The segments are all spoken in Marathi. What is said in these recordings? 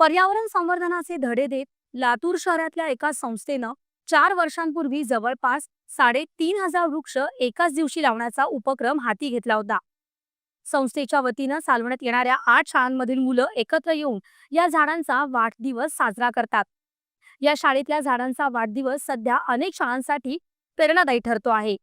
पर्यावरण संवर्धनाचे धडे देत लातूर शहरातल्या एका संस्थेनं चार वर्षांपूर्वी जवळपास साडेतीन हजार वृक्ष एकाच दिवशी लावण्याचा उपक्रम हाती घेतला होता. संस्थेच्या वतीनं चालवण्यात येणाऱ्या आठ शाळांमधील मुलं एकत्र येऊन या झाडांचा वाढदिवस साजरा करतात. या शाळेतल्या झाडांचा वाढदिवस सध्या अनेक शाळांसाठी प्रेरणादायी ठरतो आहे.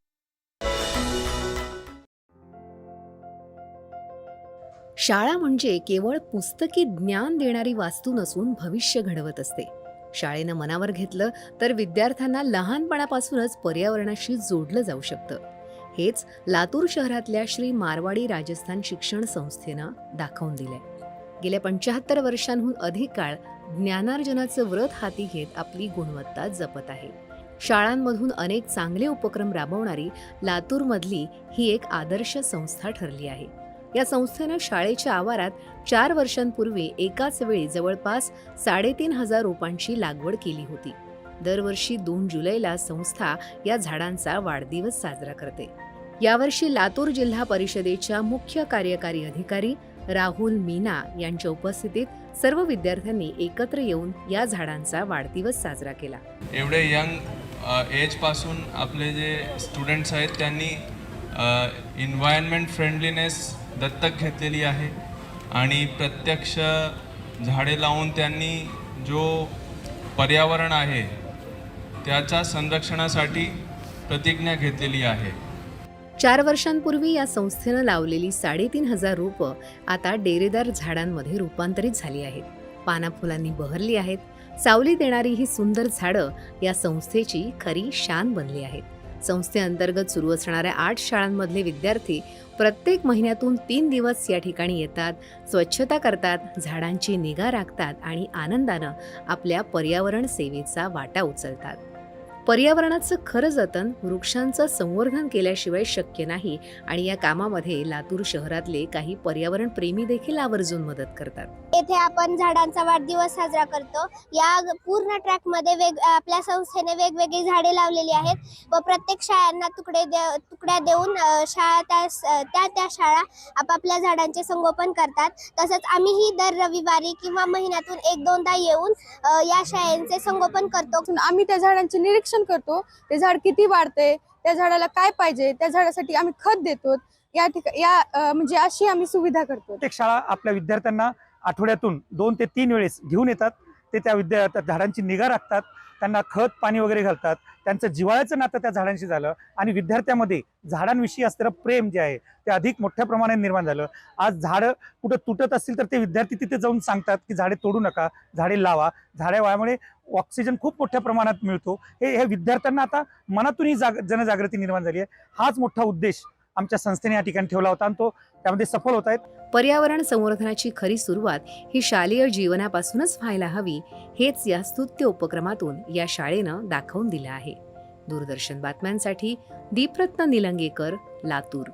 शाळा म्हणजे केवळ पुस्तकी ज्ञान देणारी वास्तू नसून भविष्य घडवत असते. शाळेनं मनावर घेतलं तर विद्यार्थ्यांना लहानपणापासूनच पर्यावरणाशी जोडलं जाऊ शकतं. हेच लातूर शहरातल्या श्री मारवाडी राजस्थान शिक्षण संस्थेनं दाखवून दिलंय. गेल्या पंच्याहत्तर वर्षांहून अधिक काळ ज्ञानार्जनाचं व्रत हाती घेत आपली गुणवत्ता जपत आहे. शाळांमधून अनेक चांगले उपक्रम राबवणारी लातूरमधली ही एक आदर्श संस्था ठरली आहे. या संस्थेनं शाळेच्या आवारात चार वर्षांपूर्वी एकाच वेळी जवळपास साडेतीन हजार रोपांची लागवड केली होती. दरवर्षी दोन जुलैला संस्था या झाडांचा वाढदिवस साजरा करते. यावर्षी लातूर जिल्हा परिषदेच्या मुख्य कार्यकारी अधिकारी राहुल मीना यांच्या उपस्थितीत सर्व विद्यार्थ्यांनी एकत्र येऊन या झाडांचा वाढदिवस साजरा केला. एवढे यंग एजपासून आपले जे स्टुडंट्स आहेत त्यांनी इन्व्हायरमेंट फ्रेंडलीनेस दत्तक घेतलेली आहे. आणि प्रत्यक्ष झाडे लावून त्यांनी जो पर्यावरण आहे त्याच्या संरक्षणासाठी प्रतिज्ञा घेतलेली आहे. चार वर्षांपूर्वी या संस्थेनं लावलेली साडेतीन हजार रोपं आता डेरेदार झाडांमध्ये रूपांतरित झाली आहेत. पाना फुलांनी बहरली आहेत. सावली देणारी ही सुंदर झाडं या संस्थेची खरी शान बनली आहेत. संस्थेअंतर्गत सुरू असणाऱ्या आठ शाळांमधले विद्यार्थी प्रत्येक महिन्यातून तीन दिवस या ठिकाणी येतात स्वच्छता करतात झाडांची निगा राखतात आणि आनंदानं आपल्या पर्यावरण सेवेचा वाटा उचलतात. पर्यावरणाचं खरं जतन वृक्षांचं संवर्धन केल्याशिवाय शक्य नाही आणि या कामामध्ये लातूर शहरातले काही पर्यावरण प्रेमी देखील आवर्जून मदत करतात. येथे आपण झाडांचा वाढदिवस साजरा करतो. या पूर्ण ट्रॅकमध्ये वेग आपल्या संस्थेने वेगवेगळी झाडे लावलेली आहेत व प्रत्येक शाळांना तुकडे दे तुकड्या देऊन शाळा त्या त्या त्या शाळा आपापल्या झाडांचे संगोपन करतात. तसंच आम्हीही दर रविवारी किंवा महिन्यातून एक दोनदा येऊन या शाळेंचे संगोपन करतो. आम्ही त्या झाडांचे निरीक्षण करतो ते झाड किती वाढते त्या झाडाला काय पाहिजे त्या झाडासाठी आम्ही खत देतो. या ठिकाणी या म्हणजे अशी आम्ही सुविधा करतो. प्रत्येक शाळा आपल्या विद्यार्थ्यांना आठवड्यातून दोन ते तीन वेळेस घेऊन येतात. ते त्या विद्या झाडांची निगा राखतात. त्यांना खत पाणी वगैरे घालतात. त्यांचं जिव्हाळ्याचं नातं त्या झाडांशी झालं आणि विद्यार्थ्यामध्ये झाडांविषयी असणारं प्रेम जे आहे ते अधिक मोठ्या प्रमाणात निर्माण झालं. आज झाडं कुठं तुटत असतील तर ते विद्यार्थी तिथे जाऊन सांगतात की झाडे तोडू नका झाडे लावा. झाडे वायामुळे ऑक्सिजन खूप मोठ्या प्रमाणात मिळतो. हे हे विद्यार्थ्यांना आता मनातूनही जाग जनजागृती निर्माण झाली आहे. हाच मोठा उद्देश आमच्या संस्थेने या ठिकाणी ठेवला होता आणि तो त्यामध्ये सफल होत आहेत. पर्यावरण संवर्धनाची खरी सुरुवात ही शालेय जीवनापासूनच व्हायला हवी हेच या स्तुत्य उपक्रमातून या शाळेनं दाखवून दिलं आहे. दूरदर्शन बातम्यांसाठी दीपरत्न निलंगेकर लातूर.